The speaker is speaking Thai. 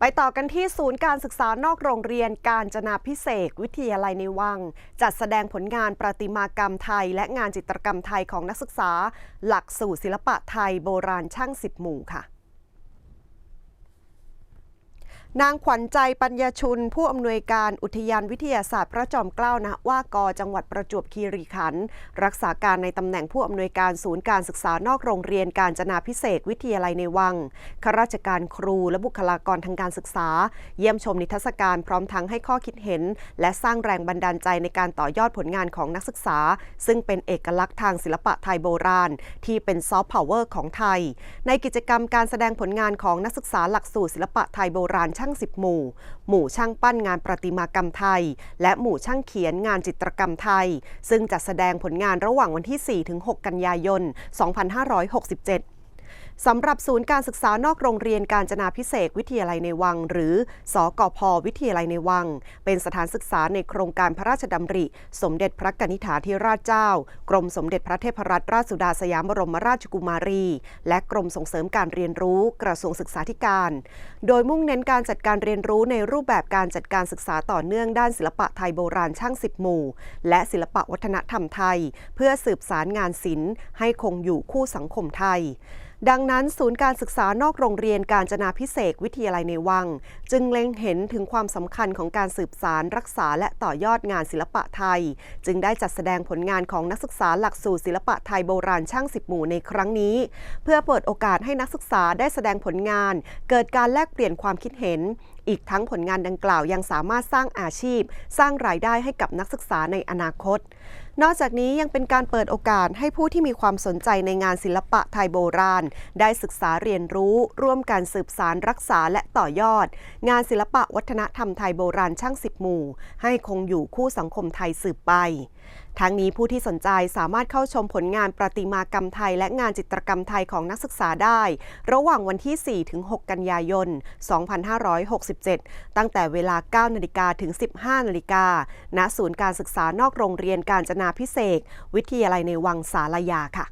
ไปต่อกันที่ศูนย์การศึกษานอกโรงเรียนการจนาพิเศษวิทยาลัยในวัง จัดแสดงผลงานประติมากรรมไทย และงานจิตรกรรมไทยของนักศึกษา หลักสูตรศิลปะไทยโบราณช่างสิบหมู่ค่ะ นางขวัญใจปัญญชุน ผู้อำนวยการอุทยานวิทยาศาสตร์พระจอมเกล้านะว่ากอจังหวัดประจวบคีรีขันธ์รักษาการในตำแหน่งผู้อำนวยการศูนย์การศึกษานอกโรงเรียนการจนาพิเศษวิทยาลัยในวังข้าราชการครูและบุคลากรทางการศึกษา เยี่ยมชมนิทรรศการพร้อมทั้งให้ข้อคิดเห็น และสร้างแรงบันดาลใจในการต่อยอดผลงานของนักศึกษา ซึ่งเป็นเอกลักษณ์ทางศิลปะไทยโบราณ ที่เป็นซอฟต์พาวเวอร์ของไทย ในกิจกรรมการแสดงผลงานของนักศึกษาหลักสูตรศิลปะไทยโบราณช่างสิบหมู่ หมู่ช่างปั้นงานประติมากรรมไทย และหมู่ช่างเขียนงานจิตรกรรมไทย ซึ่งจัดแสดงผลงานระหว่างวันที่ 4-6 กันยายน 2567 สำหรับศูนย์การศึกษานอกโรงเรียนการจนาพิเศษวิทยาลัยในวัง หรือสกพวิทยาลัยในวัง เป็นสถานศึกษาในโครงการพระราชดำริ สมเด็จพระกนิษฐาธิราชเจ้า กรมสมเด็จพระเทพรัตนราชสุดาสยามบรมราชกุมารี และกรมส่งเสริมการเรียนรู้กระทรวงศึกษาธิการ โดยมุ่งเน้นการจัดการเรียนรู้ในรูปแบบการจัดการศึกษาต่อเนื่องด้านศิลปะไทยโบราณช่างสิบหมู่ และศิลปะวัฒนธรรมไทย เพื่อสืบสารงานศิลป์ให้คงอยู่คู่สังคมไทย ดังนั้นศูนย์การศึกษานอกโรงเรียนการจนาพิเศษวิทยาลัยในวัง จึงเล็งเห็นถึงความสำคัญของการสืบสารรักษาและต่อยอดงานศิลปะไทย จึงได้จัดแสดงผลงานของนักศึกษาหลักสูตรศิลปะไทยโบราณช่างสิบหมู่ในครั้งนี้ เพื่อเปิดโอกาสให้นักศึกษาได้แสดงผลงาน เกิดการแลกเปลี่ยนความคิดเห็น อีกทั้งผลงานดังกล่าวยังสามารถสร้างอาชีพ สร้างรายได้ให้กับนักศึกษาในอนาคต นอกจากนี้ยังเป็นการเปิดโอกาสให้ผู้ที่มีความสนใจในงานศิลปะไทยโบราณ ได้ศึกษาเรียนรู้ ร่วมกันสืบสารรักษาและต่อยอด งานศิลปะวัฒนธรรมไทยโบราณช่างสิบหมู่ ให้คงอยู่คู่สังคมไทยสืบไป ทั้งนี้ผู้ที่สนใจสามารถเข้าชมผลงานประติมากรรมไทย และงานจิตรกรรมไทยของนักศึกษาได้ ระหว่างวันที่ 4 ถึง 6 กันยายน 2567 ตั้งแต่เวลา 9 นาฬิกาถึง 15 นาฬิกา ณ ศูนย์การศึกษานอกโรงเรียนการจนาพิเศษ วิทยาลัยในวังสารยาค่ะ